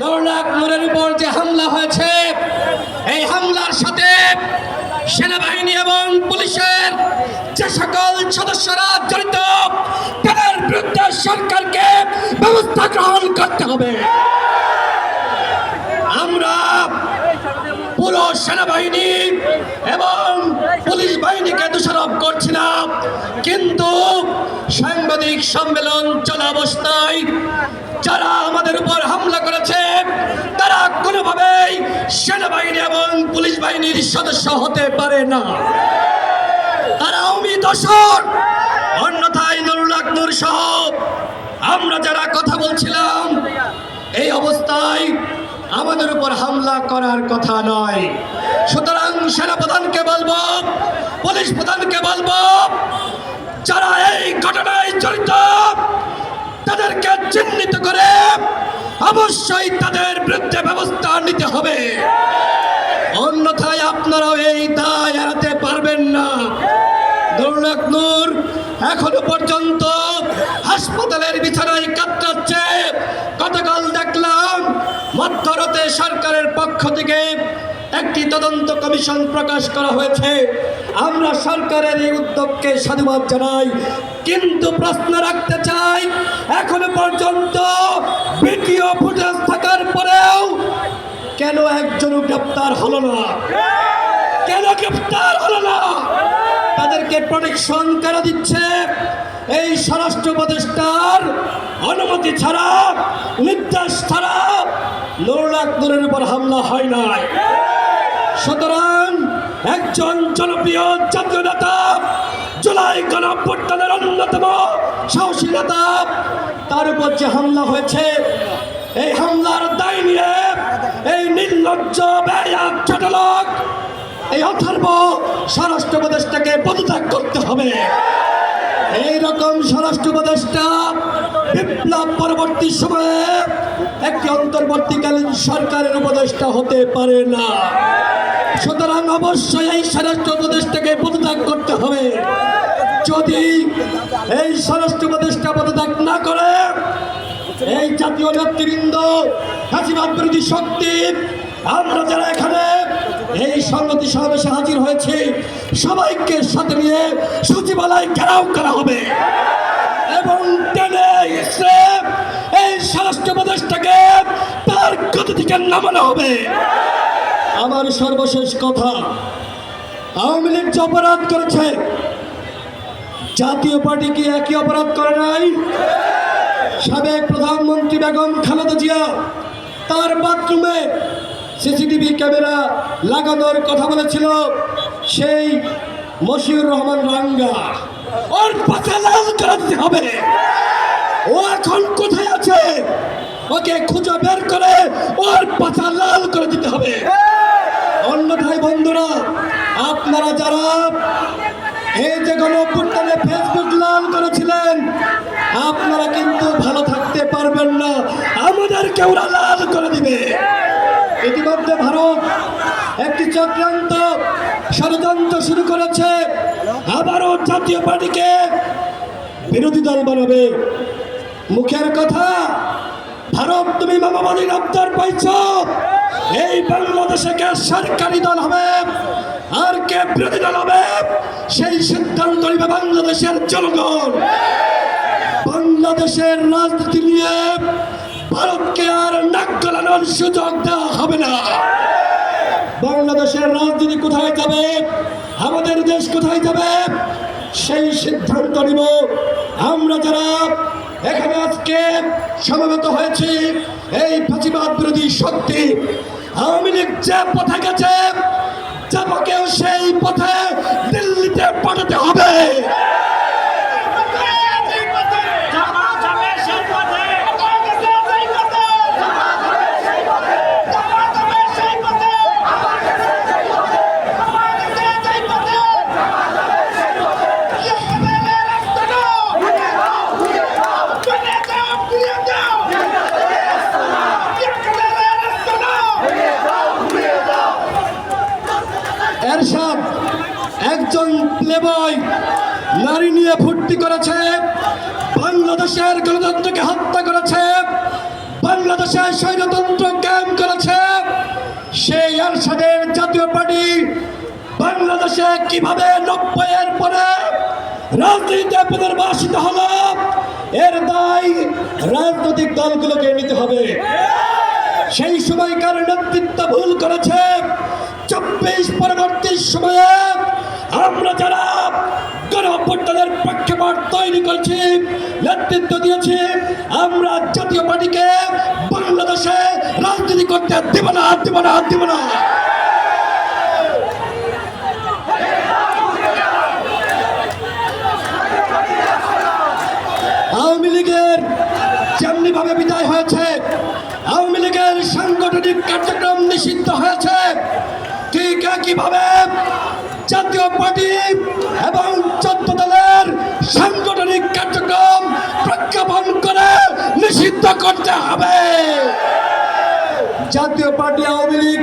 নরলাক নূরের উপর যে হামলা হয়েছে, এই হামলার সাথে সেনাবাহিনী এবং পুলিশের যে সকল সদস্যরা জড়িত, তাদের বিরুদ্ধে সরকারকে ব্যবস্থা গ্রহণ করতে হবে। আমরা পুরো সেনাবাহিনী এবং পুলিশ বাহিনীকে দোষারোপ করছি না কিন্তু সাংবাদিক সম্মেলন চলা অবস্থায় যারা আমাদের উপর হামলা করেছে তারা কোনোভাবেই সেনাবাহিনী এবং পুলিশ বাহিনীর সদস্য হতে পারে না। তারা আওয়ামী দশর অন্যথায় নুরুল আকনুর সহ আমরা যারা কথা বলছিলাম, এই অবস্থায় আমাদের উপর হামলা করার কথা নয়। সুতরাং সেনাপ্রধানকে বলব, পুলিশ প্রধানকে বলব, যারা এই ঘটনায় জড়িত অবশ্যই তাদের বিরুদ্ধে ব্যবস্থা নিতে হবে। অন্যথায় আপনারাও এই দায় এড়াতে পারবেন না। নূর, এখনও পর্যন্ত হাসপাতালের বিছানায় কাতরাচ্ছে। গতকাল দেখলাম, মধ্যরাতে সরকারের পক্ষ থেকে একটি তদন্ত কমিশন প্রকাশ করা হয়েছে। আমরা সরকারের এই উদ্যোগকে সাধুবাদ জানাই। কিন্তু প্রশ্ন রাখতে চাই, এখনও পর্যন্ত ভিডিও ফুটেজ থাকার পরেও কেন একজনও গ্রেপ্তার হলো না? কেন গ্রেপ্তার হলো না? তাদেরকে প্রোটেকশন কেন দিচ্ছে? এই স্বরাষ্ট্র উপদেষ্টার অনুমতি ছাড়া, নির্দেশ ছাড়া নুরুল দূরের উপর হামলা হয় নাই। সুতরাং একজন জনপ্রিয় জাতীয় নেতা, জুলাই গণঅভ্যুত্থানের অন্যতম সাহসী নেতা, তার উপর যে হামলা হয়েছে, এই হামলার দায় নিয়ে এই নির্লজ্জ ব্যয়াক চটলক এই অথর্ব স্বরাষ্ট্র উপদেষ্টাকে পদত্যাগ করতে হবে। এই রকম স্বরাষ্ট্র উপদেষ্টা বিপ্লব পরবর্তী সময়ে একটি অন্তর্বর্তীকালীন সরকারের উপদেষ্টা হতে পারে না। সুতরাং অবশ্যই এই স্বরাষ্ট্র উপদেষ্টাকে পদত্যাগ করতে হবে। যদি এই স্বরাষ্ট্র উপদেষ্টা পদত্যাগ না করে, এই জাতীয় নেতৃবৃন্দ হাসিবাদ বিরোধী শক্তি, আমরা যারা এখানে এই সংগতি সমাবেশে হাজির হয়েছে, সবাইকে সাথে নিয়ে সচিবালয় ঘেরাও করা হবে। এবং টেনে এসে এই স্বরাষ্ট্র উপদেষ্টাকে তার গতি থেকে নামানো হবে। আমার সর্বশেষ কথা, আওয়ামী লীগ যে অপরাধ করেছে, জাতীয় পার্টি কি একই অপরাধ করে নাই? সাবেক প্রধানমন্ত্রী বেগম খালেদা জিয়া তার বাথরুমে সিসিটিভি ক্যামেরা লাগানোর কথা বলেছিল সেই মশিউর রহমান রাঙ্গা। ওর পাশে লাল করে দিতে হবে। ও এখন কোথায় আছে? ওকে খুঁজে বের করে ওর পাছা লাল করে দিতে হবে। অন্যথায় বন্ধুরা, আপনারা যারা এই যে গণঅভ্যুত্থানে ফেসবুক লাল করেছিলেন, আপনারা কিন্তু ভালো থাকতে পারবেন না। আমাদেরকে ওরা লাল করে দিবে। ইতিমধ্যে ভারত একটি চক্রান্ত ষড়যন্ত্র শুরু করেছে। আবারও জাতীয় পার্টিকে বিরোধী দল বানাবে। মুখের কথা, ভারত তুমি মামাবাদীর আবদার পাইছ। এই বাংলাদেশে কে সরকারি দল হবে? আর কে বিরোধী দল হবে? সেই সিদ্ধান্ত নিবে বাংলাদেশের জনগণ। বাংলাদেশের রাজনীতি নিয়ে ভারতকে আর নাক গলানোর সুযোগ দেওয়া হবে না। বাংলাদেশের রাজনীতি যাবে? আমাদের দেশ কোথায় যাবে? সেই সিদ্ধান্ত নিব। আমরা যারা এখানে আজকে সমবেত হয়েছি, এই ফাঁসিবাদ বিরোধী শক্তি, আওয়ামী লীগ যে পথে গেছে যাবকেও সেই পথে দিল্লিতে পাঠাতে হবে। নারী নিয়ে ফুর্তি করেছে, বাংলাদেশের গণতন্ত্রকে হত্যা করেছে, বাংলাদেশের স্বৈরতন্ত্র ক্যাম্প করেছে। সেই এরশাদের জাতীয় পার্টি বাংলাদেশে কীভাবে এর পরে রাজনীতিতে পুনর্বাসিত হলো, এর দায় রাজনৈতিক দলগুলোকে নিতে হবে। সেই সময়কার নেতৃত্ব ভুল করেছে, চব্বিশ পরবর্তী সময়ে আমরা যারা গণ অভ্যুত্থানের প্রেক্ষাপট তৈরি করেছি, নেতৃত্ব দিয়েছি, আমরা জাতীয় পার্টিকে বাংলাদেশে রাজনীতি করতে দেব না দেব না দেব না। আওয়ামী লীগের যেমনি ভাবে বিদায় হয়েছে, আওয়ামী লীগের সাংগঠনিক কার্যক্রম নিষিদ্ধ হয়েছে, ঠিক একইভাবে জাতীয় পার্টি এবং চোদ্দ দলের সাংগঠনিক কার্যক্রম প্রজ্ঞাপন করে নিষিদ্ধ করতে হবে। জাতীয় পার্টি আওয়ামী লীগ